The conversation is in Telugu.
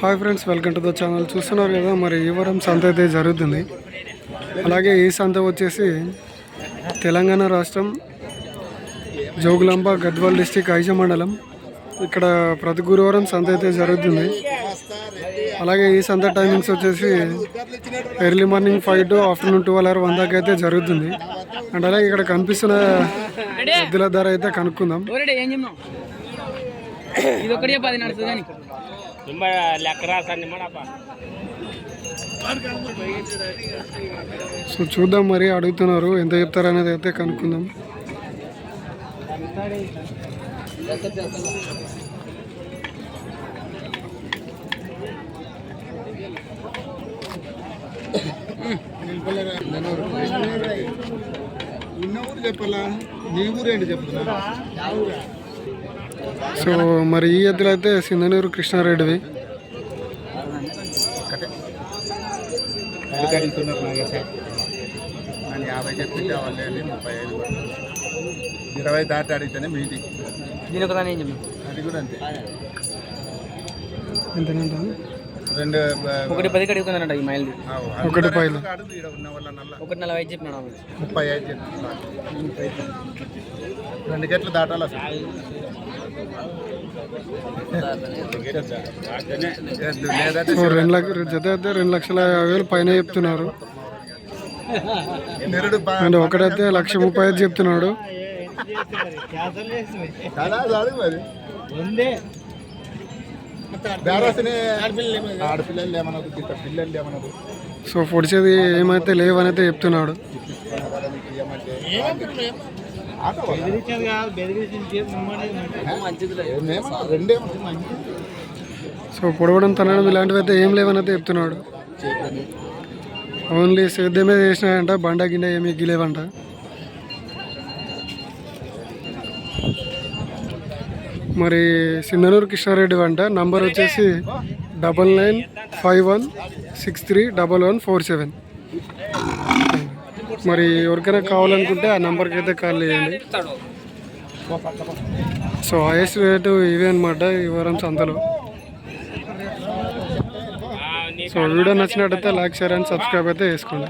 Hi friends welcome to the channel చూస్తున్నారు కదా మరి ఈ వారం సంత అయితే జరుగుతుంది. అలాగే ఈ సంత వచ్చేసి తెలంగాణ రాష్ట్రం జోగులాంబ గద్వాల్ డిస్టిక్ ఐజ మండలం. ఇక్కడ ప్రతి గురువారం సంత అయితే జరుగుతుంది. అలాగే ఈ సంత టైమింగ్స్ వచ్చేసి early morning five to afternoon twelve or one దాకా అయితే జరుగుతుంది. అండ్ అలాగే ఇక్కడ కనిపిస్తున్న ఎద్దుల ధర అయితే కనుక్కుందాం. సో చూద్దాం మరి అడుగుతున్నారు ఎంత చెప్తారు అనేది అయితే కనుక్కుందాం. ఉన్న ఊరు చెప్పాలా? నీ ఊరేంటి చెప్తున్నా? సో మరి ఈ ఎద్దులు అయితే సింధనూరు కృష్ణారెడ్డివి. యాభై చెప్పింటే వాళ్ళే ముప్పై ఐదు ఇరవై దాటి అడిగితేనే మీది దీని అది కూడా అంతే ఎంతనంట రెండు ఒకటి పది అడుగుతుందంట ఈ మైల్ ఒకటి పైలు. ఒకటి నలభై ఐదు చెప్పినాడు ఆమె. ముప్పై ఐదు చెప్తున్నా రెండు గంటలు దాటాలి అసలు రెండు లక్ష జత అయితే రెండు లక్షల యాభై వేలు పైన చెప్తున్నారు. అండ్ ఒకటైతే లక్ష ముప్పై ఐదు చెప్తున్నాడు. కదా అది మరి. బేరాసిని ఆడపిల్లలు. ఏమనదు ఇంత పిల్లలు ఏమనదు సో పొడిచేది ఏమైతే లేవని అయితే చెప్తున్నాడు సో పొడవడం తనడం ఇలాంటివి అయితే ఏం లేవని అయితే చెప్తున్నాడు. ఓన్లీ సేద్యమే చేసినాయంట బండ గిండ ఏమి ఎగ్గిలేవంట మరి సింధనూరు కృష్ణారెడ్డి వంట. నంబర్ వచ్చేసి double nine five one six three double one four seven. మరి ఎవరికైనా కావాలనుకుంటే ఆ నెంబర్కి అయితే కాల్ చేయండి. సో హైయెస్ట్ రేటు ఇవే అనమాట ఈ వారం సంతలో. సో వీడియో నచ్చినట్టయితే లైక్ షేర్ అండ్ సబ్స్క్రైబ్ అయితే చేసుకోండి.